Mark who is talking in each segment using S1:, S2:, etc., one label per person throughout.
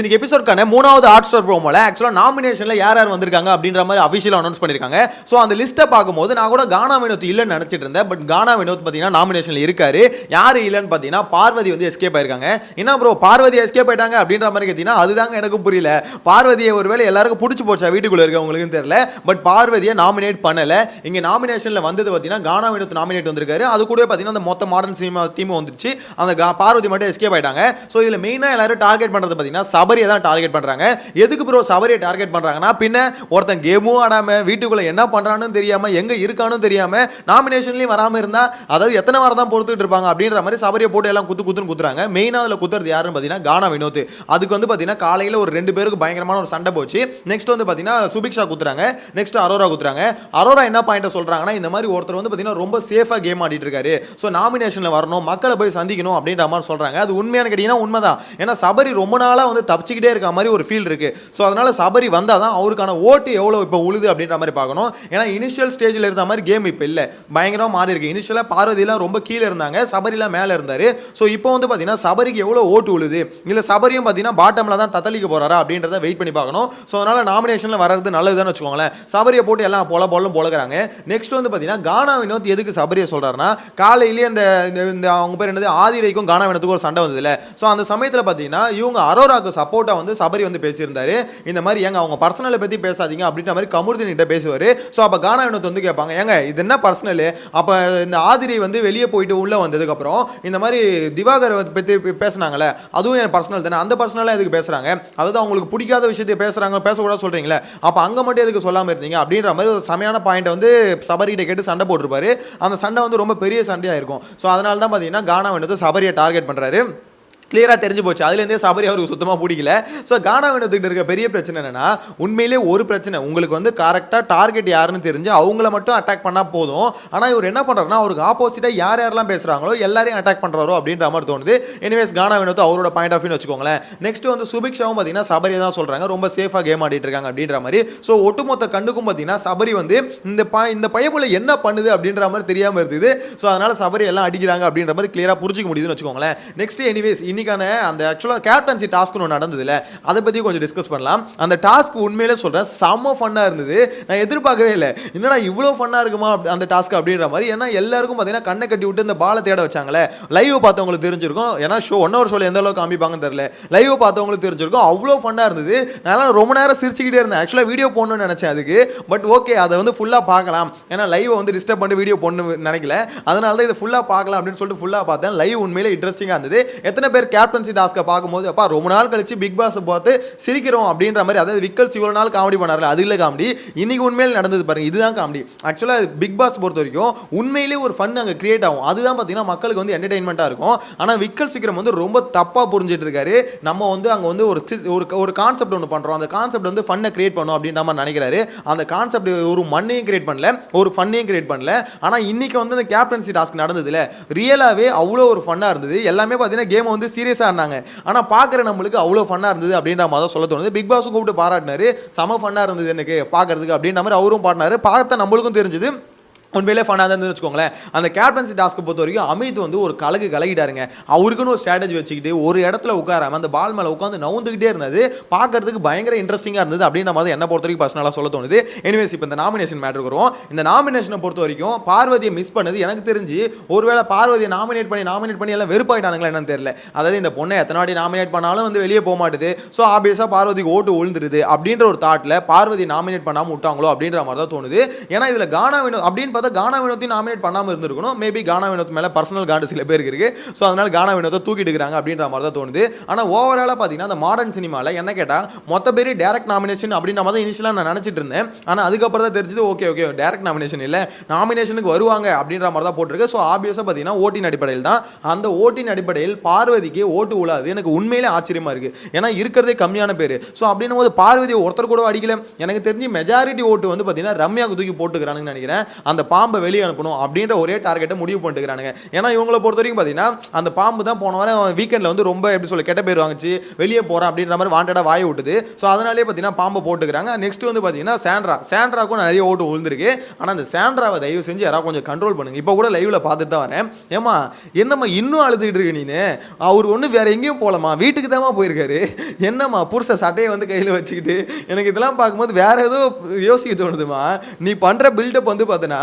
S1: இன்னைக்கு எபிசோட்கான மூணாவது hot star ப்ரோமோல ஆக்சுவலாக நாமினேஷனில் யார் யார் வந்திருக்காங்க அப்படின்ற மாதிரி அஃபிஷியல் அனௌன்ஸ் பண்ணியிருக்காங்க ஸோ அந்த லிஸ்ட்டை பார்க்கும்போது நான் கூட கானா வினோத் இல்லைன்னு நினச்சிட்டு இருந்தேன். பட் கானா வினோத் பார்த்தீங்கன்னா நாமினேஷனில் இருக்காரு. யார் இல்லைன்னு பார்த்தீங்கன்னா பார்வதி வந்து எஸ்கேப் ஆயிருக்காங்க. என்ன ப்ரோ பார்வதி எஸ்கேப் ஆயிட்டாங்க அப்படின்ற மாதிரி கேட்டிங்கன்னா அதுதாங்க எனக்கும் புரியல. பார்வதியை ஒருவேளை எல்லாருக்கும் பிடிச்சி போச்சா வீட்டுக்குள்ளே இருக்கவங்களுக்கு தெரியல. பட் பார்வதியை நாமினேட் பண்ணலை. இங்கே நாமினேஷனில் வந்தது பார்த்தீங்கன்னா கானா வினோத் நாமினேட் வந்திருக்காரு. அது கூட பார்த்தீங்கன்னா அந்த மொத்த மாடர்ன் சினிமா டீம் வந்துருச்சு. அந்த பார்வதி மட்டும் எஸ்கேப் ஆயிட்டாங்க. ஸோ இதில் மெயினாக எல்லாரும் டார்கெட் பண்ணுறது பார்த்தீங்கன்னா சபரியை தான் டார்கெட் பண்ணுறாங்க எதுக்கு ப்ரோ சபரியை டார்கெட் பண்ணுறாங்கன்னா பின்ன ஒருத்தன் கேமும் ஆடாமல் வீட்டுக்குள்ளே என்ன பண்ணுறான்னு தெரியாமல் எங்கே இருக்கானும் தெரியாமல் நாமினேஷன்லேயும் வராமல் இருந்தால் அதாவது எத்தனை வாரம் தான் பொறுத்துட்டு இருப்பாங்க அப்படின்ற மாதிரி சபரியை போட்டு எல்லாம் குத்து குத்துன்னு குத்துறாங்க. மெயினாக அதில் குத்துறது யாருன்னு பார்த்தீங்கன்னா கானா வினோத். அதுக்கு வந்து பார்த்தீங்கன்னா காலையில் ஒரு ரெண்டு பேருக்கு பயங்கரமான ஒரு சண்டை போச்சு. நெக்ஸ்ட் வந்து பார்த்தீங்கன்னா சுபிக்ஷா குத்துறாங்க. நெக்ஸ்ட் அரோரா குத்துறாங்க. அரோரா என்ன பாயிண்ட்டை சொல்கிறாங்கன்னா இந்த மாதிரி ஒருத்தர் வந்து பார்த்தீங்கன்னா ரொம்ப சேஃபாக கேம் ஆடிட்டு இருக்காரு. ஸோ நாமினேஷனில் வரணும் மக்களை போய் சந்திக்கணும் அப்படின்ற மாதிரி சொல்கிறாங்க அது உண்மையான கேட்டிங்கன்னா உண்மைதான். ஏன்னா சபரி ரொம்ப நாளாக வந்து தப்பிச்சுக்கிட்டே இருக்க மாதிரி ஒரு ஃபீல் இருக்கு. ஸோ அதனால சபரி வந்தால் தான் அவருக்கான ஓட்டு எவ்வளோ இப்போ உழுது அப்படின்ற மாதிரி பார்க்கணும். ஏன்னா இனிஷியல் ஸ்டேஜில் இருந்த மாதிரி கேம் இப்போ இல்லை. பயங்கரமாக மாறி இருக்கு. இனிஷியலாக பார்வதியெல்லாம் ரொம்ப கீழே இருந்தாங்க. சபரிலாம் மேலே இருந்தார். ஸோ இப்போ வந்து பார்த்தீங்கன்னா சபரிக்கு எவ்வளோ ஓட்டு உழுது? இல்லை சபரியும் பார்த்தீங்கன்னா பாட்டமில் தான் தத்தளிக்க போகிறாரா அப்படின்றத வெயிட் பண்ணி பார்க்கணும். ஸோ அதனால் நாமினேஷனில் வர்றது நல்லதுன்னு வச்சுக்கோங்களேன். சபரியை போட்டு எல்லாம் போல போலும் பொழக்கிறாங்க நெக்ஸ்ட் வந்து பார்த்தீங்கன்னா கானா வினோத் எதுக்கு சபரியை சொல்கிறாருன்னா காலையிலேயே அந்த இந்த- இந்த அவங்க பேர் என்னது? ஆதிரைக்கும் கானா வினத்துக்கும் ஒரு சண்டை வந்ததில்லை ஸோ அந்த சமயத்தில் பார்த்தீங்கன்னா இவங்க அரோராக்கு சப்போர்ட்டாக வந்து சபரி வந்து பேசியிருந்தாரு. இந்த மாதிரி ஏங்க அவங்க பர்சனலை பற்றி பேசாதீங்க அப்படின்ற மாதிரி கமுருதினிட்ட பேசுவார். ஸோ அப்போ கானா வினோத் வந்து கேட்பாங்க ஏங்க இது என்ன பர்சனலு அப்போ இந்த ஆதிரி வந்து வெளியே போயிட்டு உள்ளே வந்ததுக்கப்புறம் இந்த மாதிரி திவாகர் பற்றி பேசுனாங்களே அதுவும் என் பர்சனல் தானே அந்த பர்சனலாக எதுக்கு பேசுகிறாங்க அதாவது அவங்களுக்கு பிடிக்காத விஷயத்தை பேசுகிறாங்க பேசக்கூடாது சொல்கிறீங்களே அப்போ அங்கே மட்டும் எதுக்கு சொல்லாமல் இருந்தீங்க? அப்படின்ற மாதிரி ஒரு செமையான பாயிண்ட்டை வந்து சபரிகிட்ட கேட்டு சண்டை போட்டிருப்பாரு. அந்த சண்டை வந்து ரொம்ப பெரிய சண்டையாக இருக்கும். ஸோ அதனால தான் பார்த்தீங்கன்னா கானா வந்து சபரியை டார்கெட் பண்ணுறாரு கிளியராக தெரிஞ்சு போச்சு. அதுலேருந்தே சபரி அவருக்கு சுத்தமாக பிடிக்கல. ஸோ கானா வினத்துக்கிட்ட இருக்க பெரிய பிரச்சனை என்னன்னா உண்மையிலே ஒரு பிரச்சனை. உங்களுக்கு வந்து கரெக்டாக டார்கெட் யாருன்னு தெரிஞ்சு அவங்கள மட்டும் அட்டாக் பண்ணால் போதும். ஆனால் இவர் என்ன பண்ணுறாருன்னா அவருக்கு ஆப்போசிட்டாக யார் யாரெல்லாம் பேசுகிறாங்களோ எல்லாரையும் அட்டாக் பண்ணுறாரோ அப்படின்ற மாதிரி தோணுது. எனிவேஸ் கானா வினோத் அவரோட பாயிண்ட் ஆஃப் வியூன்னு வச்சுக்கோங்களேன். நெக்ஸ்ட் வந்து சுபிக்ஷாவும் பார்த்தீங்கன்னா சபரியை தான் சொல்கிறாங்க ரொம்ப சேஃபாக கேம் ஆடிட்டு இருக்காங்க அப்படின்ற மாதிரி. ஸோ ஒட்டுமொத்த கண்டுக்கும் பார்த்தீங்கன்னா சபரி வந்து இந்த ப இந்த பையப்புல என்ன பண்ணுது அப்படின்ற மாதிரி தெரியாமல் இருந்தது. ஸோ அதனால் சபரி எல்லாம் அடிக்கிறாங்க அப்படின்ற மாதிரி கிளியராக புரிஞ்சிக்க முடியுதுன்னு வச்சுக்கோங்களேன். நெக்ஸ்ட் எனிவேஸ் இன்னைக்கான அந்த ஆக்சுவலாக கேப்டன்சி டாஸ்க் ஒன்று நடந்ததுல அதை பற்றி கொஞ்சம் டிஸ்கஸ் பண்ணலாம். அந்த டாஸ்க் உண்மையிலே சொல்கிறேன் செம்ம ஃபன்னாக இருந்தது. நான் எதிர்பார்க்கவே இல்லை. என்னடா இவ்வளோ ஃபன்னாக இருக்குமா அந்த டாஸ்க் அப்படின்ற மாதிரி. ஏன்னா எல்லாருக்கும் பார்த்தீங்கன்னா கண்ணை கட்டி விட்டு இந்த பாலை தேட வச்சாங்களே லைவ் பார்த்தவங்களுக்கு தெரிஞ்சிருக்கும். ஏன்னா ஷோ ஒன் ஹவர் ஷோவில் எந்த அளவுக்கு காமிப்பாங்கன்னு தெரியல. லைவ் பார்த்தவங்களுக்கு தெரிஞ்சிருக்கும். அவ்வளோ ஃபன்னாக இருந்தது. நான் ரொம்ப நேரம் சிரிச்சுக்கிட்டே இருந்தேன். ஆக்சுவலாக வீடியோ போடணும்னு நினச்சேன் அதுக்கு. பட் ஓகே அதை வந்து ஃபுல்லாக பார்க்கலாம். ஏன்னா லைவ் வந்து டிஸ்டர்ப் பண்ணி வீடியோ போடணும்னு நினைக்கல. அதனால தான் இதை ஃபுல்லாக பார்க்கலாம் அப்படின்னு சொல்லிட்டு ஃபுல்லாக பார்த்தேன். லைவ் உண்மையிலே இன்ட்ரெஸ்டிங்காக இருந்தது. எத்தனை பேர் கேப்டன்சி டாஸ்க்கை பார்க்கும்போது அப்பா ரொம்ப நாள் கழிச்சு பிக் பாஸ் பார்த்து சிரிக்கிறோம் அப்படின்ற மாதிரி அதாவது விக்கல்ஸ் இவ்வளோ நாள் காமெடி பண்ணார்ல அது இல்லை காமெடி இன்னைக்கு உண்மையில் நடந்தது பாருங்க இதுதான் காமெடி ஆக்சுவலாக பிக் பாஸ் பொறுத்த வரைக்கும் உண்மையிலே ஒரு ஃபன் அங்கே கிரியேட் ஆகும். அதுதான் பார்த்தீங்கன்னா மக்களுக்கு வந்து என்டர்டைன்மெண்ட்டாக இருக்கும். ஆனால் விக்கல் சீக்கிரம் வந்து ரொம்ப தப்பாக புரிஞ்சிட்டு இருக்காரு. நம்ம வந்து அங்கே வந்து ஒரு சி- ஒரு ஒரு கான்செப்ட் ஒன்று பண்ணுறோம் அந்த கான்செப்ட் வந்து ஃபன்னை கிரியேட் பண்ணும் அப்படின்ற மாதிரி நினைக்கிறாரு. அந்த கான்செப்ட் ஒரு மண்ணையும் கிரியேட் பண்ணல ஒரு ஃபன்னையும் கிரியேட் பண்ணல. ஆனால் இன்னைக்கு வந்து அந்த கேப்டன்சி டாஸ்க் நடந்ததுல ரியலாகவே அவ்வளோ ஒரு ஃபன்னாக இருந்தது. எல்லாமே பார்த்தீங்கன்னா கேமை வந்து சீரியஸாக இருந்தாங்க ஆனால் பார்க்குற நம்மளுக்கு அவ்வளோ ஃபன்னாக இருந்தது அப்படின்ற மாதிரி தான் சொல்ல தோணுது. பிக் பாஸும் கூப்பிட்டு பாராட்டினாரு. செம ஃபன்னாக இருந்தது எனக்கு பார்க்கறதுக்கு அப்படின்ற மாதிரி அவரும் பாடினாரு. பார்த்த நம்மளுக்கும் தெரிஞ்சது. உண்மையிலே ஃபனாக இருந்ததுன்னு வச்சுக்கோங்களேன். அந்த கேப்டன்சி டாஸ்க்கை பொறுத்த வரைக்கும் அமித் வந்து ஒரு கலகு கலகிட்டாருங்க. அவருக்குன்னு ஒரு ஸ்ட்ராட்டஜி வச்சுக்கிட்டு ஒரு இடத்துல உட்காராம அந்த பால் மேலே உட்காந்து நவுந்துக்கிட்டே இருந்தது பார்க்கறதுக்கு பயங்கர இன்ட்ரெஸ்டிங்காக இருந்தது அப்படின்ற மாதிரி என்ன பொறுத்த வரைக்கும் பர்சனலாக சொல்ல தோணுது. எனிவேஸ் இப்போ இந்த நாமினேஷன் மேட்ருக்கு வரும் இந்த நாமினேஷனை பொறுத்த வரைக்கும் பார்வதியை மிஸ் பண்ணது எனக்கு தெரிஞ்சு ஒருவேளை பார்வதியை நாமினேட் பண்ணி நாமினேட் பண்ணி எல்லாம் வெறுப்பாயிட்டானுங்களா என்னன்னு தெரியல. அதாவது இந்த பொண்ணை எத்தனை வாட்டி நாமினேட் பண்ணாலும் வந்து வெளியே போக மாட்டுது. ஸோ ஆப்வியஸாக பார்வதிக்கு ஓட்டு விழுந்துருது அப்படின்ற ஒரு தாட்டில் பார்வதி நாமினேட் பண்ணாமல் விட்டாங்களோ அப்படின்ற மாதிரி தான் தோணுது. ஏன்னா இதில் கானா வினோத் அப்படின்னு பார்த்தா கானா வினோத்தையும் நாமினேட் பண்ணாமல் இருந்திருக்கணும். மேபி கானா வினோத் மேலே பர்சனல் காண்டு சில பேருக்கு இருக்கு. ஸோ அதனால கானா வினோத்தை தூக்கிட்டு இருக்காங்க அப்படின்ற மாதிரி தான் தோணுது ஆனால் ஓவராலாக பார்த்தீங்கன்னா அந்த மாடர்ன் சினிமாவில் என்ன கேட்டால் மொத்த பேர் டேரக்ட் நாமினேஷன் அப்படின்ற மாதிரி தான் இனிஷியலாக நான் நினச்சிட்டு இருந்தேன். ஆனால் அதுக்கப்புறம் தான் தெரிஞ்சது ஓகே ஓகே டேரக்ட் நாமினேஷன் இல்லை. நாமினேஷனுக்கு வருவாங்க அப்படின்ற மாதிரி தான் போட்டிருக்கு ஸோ ஆப்வியஸாக பார்த்தீங்கன்னா ஓட்டின் அடிப்படையில் தான். அந்த ஓட்டின் அடிப்படையில் பார்வதிக்கு ஓட்டு உழாது எனக்கு உண்மையிலே ஆச்சரியமா இருக்குது ஏன்னா இருக்கிறதே கம்மியான பேர். ஸோ அப்படின்னும் போது பார்வதி ஒருத்தர் கூட அடிக்கல. எனக்கு தெரிஞ்சு மெஜாரிட்டி ஓட்டு வந்து பார்த்தீங்கன்னா ரம்யாவுக்கு தூக்கி போட்டுக்கிறானுன்னு நினைக்கிறேன். அந்த பாம்பை வெளியே அனுப்பணும் அப்படின்ற ஒரே டார்கெட்டை முடிவு பண்ணிட்டுக்கிறானுங்க ஏன்னா இவங்களை பொறுத்த வரைக்கும் பார்த்தீங்கன்னா அந்த பாம்பு தான் போன வாரம் வீக்கெண்டில் வந்து ரொம்ப எப்படி சொல்ல கெட்ட பேர் வாங்கிச்சு. வெளியே போகிறேன் அப்படின்ற மாதிரி வாண்டடாக வாய விட்டுது. ஸோ அதனாலே பார்த்தீங்கன்னா பாம்பை போட்டுக்கிறாங்க. நெக்ஸ்ட் வந்து பார்த்தீங்கன்னா சாண்ட்ரா சாண்ட்ராக்கும் நிறைய ஓட்டு விழுந்திருக்கு. ஆனால் அந்த சாண்ட்ராவை தயவு செஞ்சு யாராவது கொஞ்சம் கண்ட்ரோல் பண்ணுங்க. இப்போ கூட லைவில் பார்த்துட்டு தான் வரேன். ஏமா என்னம்மா இன்னும் அழுதுகிட்டு இருக்கு நீனு? அவர் ஒன்றும் வேற எங்கேயும் போகலாமா வீட்டுக்கு தான்மா போயிருக்காரு. என்னம்மா புருஷ சட்டையை வந்து கையில் வச்சுக்கிட்டு எனக்கு இதெல்லாம் பார்க்கும்போது வேற ஏதோ யோசிக்க தோணுதுமா. நீ பண்ணுற பில்டப் வந்து பார்த்தீங்கன்னா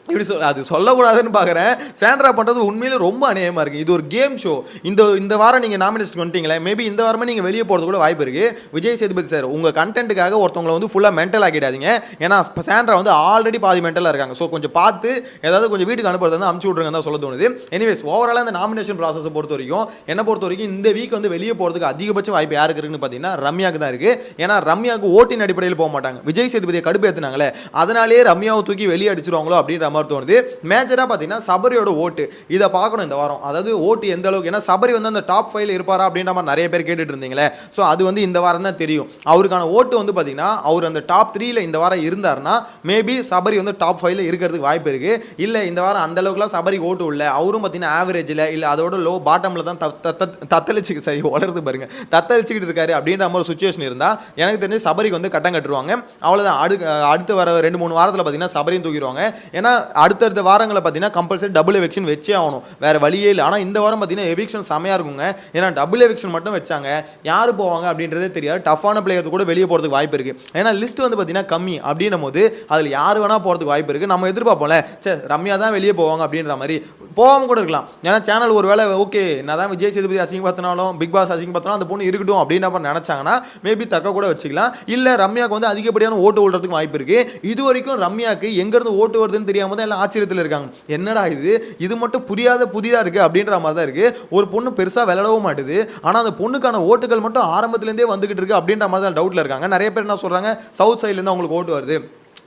S1: இப்படி சொல் அது சொல்லக்கூடாதுன்னு பார்க்குறேன் சாண்ட்ரா பண்ணுறது உண்மையிலே ரொம்ப அநியாயமாக இருக்குது இது ஒரு கேம் ஷோ இந்த இந்த வாரம் நீங்கள் நாமினேஷன் வந்துட்டீங்களே மேபி இந்த வாரமே நீங்கள் வெளியே போகிறது கூட வாய்ப்பு இருக்குது விஜய் சேதுபதி சார் உங்கள் கண்டென்ட்டுக்காக ஒருத்தவங்களை வந்து ஃபுல்லாக மென்டல் ஆக்கிடாதீங்க. ஏன்னா இப்போ சேண்ட்ரா வந்து ஆல்ரெடி பாதி மென்டலாக இருக்காங்க. ஸோ கொஞ்சம் பார்த்து ஏதாவது கொஞ்சம் வீட்டுக்கு அனுப்புறது வந்து அமுச்சு விட்ருங்க தான் சொல்ல தோணுது. எனிவேஸ் ஓவராலாக இந்த நாமினேஷன் ப்ராசஸை பொறுத்த வரைக்கும் என்னை பொறுத்த வரைக்கும் இந்த வீக் வந்து வெளியே போகிறதுக்கு அதிகபட்ச வாய்ப்பு யாருக்கு இருக்குன்னு பார்த்தீங்கன்னா ரம்யாவுக்கு தான் இருக்குது ஏன்னா ரம்யாவுக்கு ஓட்டின் அடிப்படையில் போக மாட்டாங்க. விஜய் சேதுபதியை கடுப்பேற்றினாங்களே அதனாலேயே ரம்யாவை தூக்கி வெளியே அடிச்சிருவாங்களோ அப்படின்ற மாதிரி தோணுது. மேஜராக பார்த்தீங்கன்னா சபரியோட ஓட்டு. இதை பார்க்கணும் இந்த வாரம். அதாவது ஓட்டு எந்த அளவுக்கு? ஏன்னா சபரி வந்து அந்த டாப் ஃபைவ்ல இருப்பாரா அப்படின்ற மாதிரி நிறைய பேர் கேட்டுட்டு இருந்தீங்களே. ஸோ அது வந்து இந்த வாரம் தான் தெரியும். அவருக்கான ஓட்டு வந்து பார்த்தீங்கன்னா அவர் அந்த டாப் த்ரீல இந்த வாரம் இருந்தாருன்னா மேபி சபரி வந்து டாப் ஃபைவ்ல இருக்கிறதுக்கு வாய்ப்பு இருக்கு. இல்லை இந்த வாரம் அந்த அளவுக்குலாம் சபரி ஓட்டு இல்லை. அவரும் பார்த்தீங்கன்னா ஆவரேஜில் இல்லை அதோட லோ பாட்டமில் தான் தத்- தத்தளிச்சு சரி வளருது பாருங்க. தத்தளிச்சுக்கிட்டு இருக்காரு அப்படின்ற மாதிரி சுச்சுவேஷன் இருந்தால் எனக்கு தெரிஞ்சு சபரிக்கு வந்து கட்டம் கட்டுருவாங்க. அவ்வளோதான் அடு அடுத்து வர ரெண்டு மூணு வாரத்தில் பார்த்தீங்கன்னா சபரியும் தூக்கிடுவாங்க. ஏன்னா அடுத்தடுத்த வாரங்களில் பார்த்தீங்கன்னா கம்பல்சரி டபுள் எவிக்ஷன் வச்சே ஆகணும். வேறு வழியே இல்லை. ஆனால் இந்த வாரம் பார்த்தீங்கன்னா எவிக்ஷன் செமையாக இருக்குங்க. ஏன்னா டபுள் எவிக்ஷன் மட்டும் வச்சாங்க. யார் போவாங்க அப்படின்றதே தெரியாது. டஃப்பான பிளேயர் கூட வெளியே போகிறதுக்கு வாய்ப்பு இருக்குது ஏன்னா லிஸ்ட் வந்து பார்த்தீங்கன்னா கம்மி அப்படின்னும் போது அதில் யார் வேணால் போகிறதுக்கு வாய்ப்பு இருக்குது நம்ம எதிர்பார்ப்போம்ல. சே ரம்யா தான் வெளியே போவாங்க அப்படின்ற மாதிரி. போகாமல் கூட இருக்கலாம். ஏன்னா சேனல் ஒரு வேளை ஓகே நான் தான் விஜய் சேதுபதி அசிங்க பார்த்தினாலும் பிக் பாஸ் அசிங்க பார்த்தினாலும் அந்த பொண்ணு இருக்கட்டும் அப்படின்ற மாதிரி நினச்சாங்கன்னா மேபி தக்க கூட வச்சுக்கலாம். இல்லை ரம்யாவுக்கு வந்து அதிகப்படியான ஓட்டு விடுறதுக்கு வாய்ப்பு இருக்குது இது வரைக்கும் ரம்யாவுக்கு எங்கேருந்து ஓட்டு வருதுன்னு தெரியாம எல்லாம் ஆச்சரியத்தில் இருக்காங்க. என்னடா இது? இது மட்டும் புரியாத புதிதாக இருக்குது அப்படின்ற மாதிரி தான் இருக்குது ஒரு பொண்ணு பெருசாக விளையாடவும் மாட்டுது. ஆனால் அந்த பொண்ணுக்கான ஓட்டுகள் மட்டும் ஆரம்பத்துலேருந்தே வந்துக்கிட்டு இருக்குது அப்படின்ற மாதிரி தான் டவுட்டில் இருக்காங்க. நிறைய பேர் என்ன சொல்கிறாங்க சவுத் சைட்லேருந்து அவங்களுக்கு ஓட்டு வருது.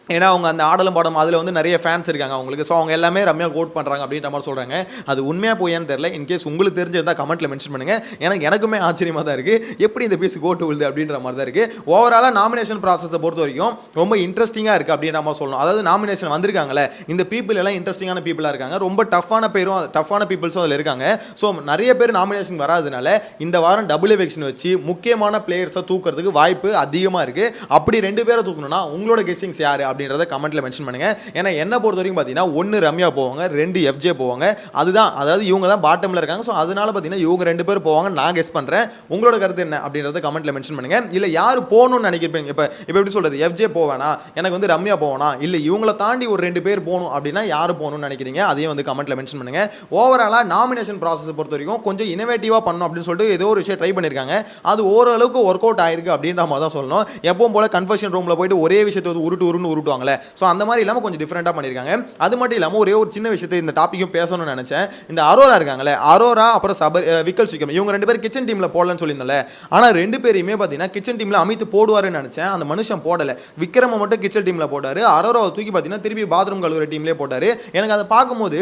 S1: ஏன்னா அவங்க அந்த ஆடலும் பாடம் அதில் வந்து நிறைய ஃபேன்ஸ் இருக்காங்க. அவங்களுக்கு. ஸோ அவங்க எல்லாமே ரம்யா கோட் பண்ணுறாங்க அப்படின்ற மாதிரி சொல்கிறாங்க அது உண்மையாக போயான்னு தெரில இன்கேஸ் உங்களுக்கு தெரிஞ்சிருந்தால் கமெண்ட்டில் மென்ஷன் பண்ணுங்கள் எனக்கு எனக்குமே ஆச்சரியமாக தான் இருக்குது எப்படி இந்த பீஸ் கோட்டு விழுது அப்படின்ற மாதிரி தான் இருக்குது ஓவராலாக நாமினேஷன் ப்ராசஸை பொறுத்த வரைக்கும் ரொம்ப இன்ட்ரெஸ்டிங்காக இருக்குது அப்படின்ற மாதிரி சொல்லணும். அதாவது நாமினேஷன் வந்திருக்காங்களே இந்த பீப்புள் எல்லாம் இன்ட்ரெஸ்டிங்கான பீப்புளாக இருக்காங்க. ரொம்ப டஃப்பான பேரும் டஃப்பான பீப்புள்ஸும் அதில் இருக்காங்க. ஸோ நிறைய பேர் நாமினேஷன் வராதனால இந்த வாரம் டபுள் எவெக்ஷன் வச்சு முக்கியமான பிளேயர்ஸை தூக்கிறதுக்கு வாய்ப்பு அதிகமாக இருக்குது அப்படி ரெண்டு பேரை தூக்கணும்னா உங்களோட கெஸ்ஸிங்ஸ் யார் அப்படின்றத கமெண்ட்ல மென்ஷன் பண்ணுங்க. ஏன்னா என்ன பொறுத்த வரைக்கும் பார்த்தீங்கன்னா ஒன்று ரம்யா போவாங்க ரெண்டு எஃப்ஜே போவாங்க. அதுதான் அதாவது இவங்க தான் பாட்டமில் இருக்காங்க. ஸோ அதனால பார்த்தீங்கன்னா இவங்க ரெண்டு பேர் போவாங்க நான் கெஸ் பண்ணுறேன் உங்களோட கருத்து என்ன அப்படின்றத கமெண்ட்ல மென்ஷன் பண்ணுங்க. இல்லை யார் போகணும்னு நினைக்கிறீங்க? இப்போ இப்போ எப்படி சொல்றது? எஃப்ஜே போவேனா? எனக்கு வந்து ரம்யா போவேனா? இல்லை இவங்கள தாண்டி ஒரு ரெண்டு பேர் போகணும் அப்படின்னா யார் போகணும்னு நினைக்கிறீங்க? அதையும் வந்து கமெண்ட்ல மென்ஷன் பண்ணுங்க. ஓவராலாக நாமினேஷன் ப்ராசஸ் பொறுத்த வரைக்கும் கொஞ்சம் இனோவேட்டிவாக பண்ணணும் அப்படின்னு சொல்லிட்டு ஏதோ ஒரு விஷயம் ட்ரை பண்ணியிருக்காங்க அது ஓரளவுக்கு ஒர்க் அவுட் ஆயிருக்கு அப்படின்ற மாதிரி தான் சொல்லணும். எப்பவும் போல கன்ஃபர்ஷன் ரூமில் போயிட்டு ஒரே விஷயத்தை வந்து உருட்டு உருன்னு உருட்டுவாங்களே ஸோ அந்த மாதிரி இல்லாமல் கொஞ்சம் டிஃப்ரெண்ட்டாக பண்ணியிருக்காங்க. அது மட்டும் இல்லாமல் ஒரே ஒரு சின்ன விஷயத்தை இந்த டாப்பிக்கும் பேசணும்னு நினச்சேன். இந்த அரோரா இருக்காங்களே அரோரா அப்புறம் சபர் விக்கல் சிக்கம் இவங்க ரெண்டு பேரும் கிச்சன் டீமில் போடலன்னு சொல்லியிருந்தோம்ல. ஆனால் ரெண்டு பேரையுமே பார்த்தீங்கன்னா கிச்சன் டீமில் அமைத்து போடுவாருன்னு நினச்சேன். அந்த மனுஷன் போடலை. விக்ரம மட்டும் கிச்சன் டீமில் போட்டார். அரோராவை தூக்கி பார்த்தீங்கன்னா திருப்பி பாத்ரூம் கழுவுற டீம்லேயே போட்டார். எனக்கு அதை பார்க்கும்போது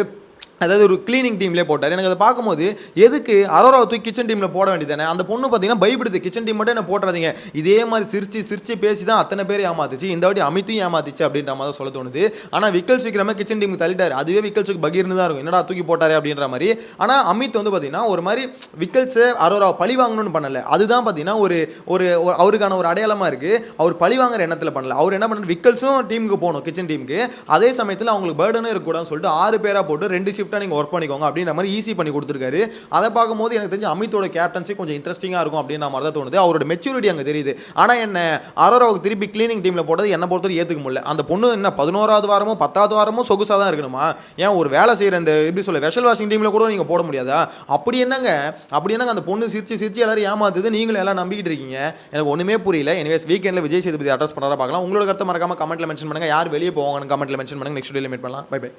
S1: அதாவது ஒரு க்ளீனிங் டீம்லேயே போட்டார். எனக்கு அதை பார்க்கும்போது எதுக்கு அரோராவை தூக்கி கிச்சன் டீமில் போட வேண்டியதானே அந்த பொண்ணு பார்த்தீங்கன்னா பயப்படுது. கிச்சன் டீம் மட்டும் என்ன போட்டுறாதீங்க. இதே மாதிரி சிரிச்சு சிரிச்சு பேசி தான் அத்தனை பேர் ஏமாத்துச்சு. இந்த வாட்டி அமித்தையும் ஏமாத்துச்சு அப்படின்ற மாதிரி தான் சொல்ல தோணுது. ஆனால் விக்கல் சீக்கிரமே கிச்சன் டீமுக்கு தள்ளிட்டார். அதுவே விக்கல்ஸுக்கு பகீர்னு தான் இருக்கும். என்னடா தூக்கி போட்டாரு அப்படின்ற மாதிரி. ஆனால் அமித் வந்து பார்த்தீங்கன்னா ஒரு மாதிரி விக்கல்ஸை அரோராவை பழி வாங்கணும்னு பண்ணல. அதுதான் பார்த்தீங்கன்னா ஒரு ஒரு ஒரு- அவருக்கான ஒரு அடையாளமாக இருக்குது அவர் பழி வாங்குற எண்ணத்தில் பண்ணல. அவர் என்ன பண்ணார் விக்கல்ஸும் டீமுக்கு போகணும் கிச்சன் டீமுக்கு அதே சமயத்தில் அவங்களுக்கு பேர்டனும் இருக்கக்கூடாதுன்னு சொல்லிட்டு ஆறு பேராக போட்டு ரெண்டு ஷிஃப்ட்டாக நீங்கள் ஒர்க் பண்ணிக்கோங்க அப்படின்ற மாதிரி ஈஸி பண்ணி கொடுத்துருக்காரு. அதை பார்க்கும்போது எனக்கு தெரிஞ்சு அமித்தோட கேப்டன்சி கொஞ்சம் இன்ட்ரெஸ்டிங்காக இருக்கும் அப்படின்ற மாதிரி தான் தோணுது. அவரோட மெச்சூரிட்டி அங்கே தெரியுது. ஆனால் என்ன அரோராவுக்கு திருப்பி க்ளீனிங் டீமில் போட்டது என்ன பொறுத்தவரை ஏற்றுக்க முடியல. அந்த பொண்ணு என்ன பதினோராவது வாரமும் பத்தாவது வாரமும் சொகுசாக தான் இருக்கணுமா? ஏன் ஒரு வேலை செய்கிற இந்த எப்படி சொல்ல வெஷல் வாஷிங் டீமில் கூட நீங்கள் போட முடியாதா? அப்படி என்னங்க அப்படி என்னங்க அந்த பொண்ணு சிரிச்சு சிரிச்சு எல்லாரும் ஏமாத்துது. நீங்களும் எல்லாம் நம்பிக்கிட்டு இருக்கீங்க. எனக்கு ஒன்றுமே புரியல. எனிவேஸ் வீக்கெண்டில் விஜய் சேதுபதி அட்ரஸ் பண்ணுறா பார்க்கலாம். உங்களோட கருத்தை மறக்காம கமெண்ட்ல மென்ஷன் பண்ணுங்க. யார் வெளியே போவாங்கன்னு கமெண்ட்ல மென்ஷன் பண்ணுங்க. நெக்ஸ்ட் டே மீட் பண்ணலாம். Bye bye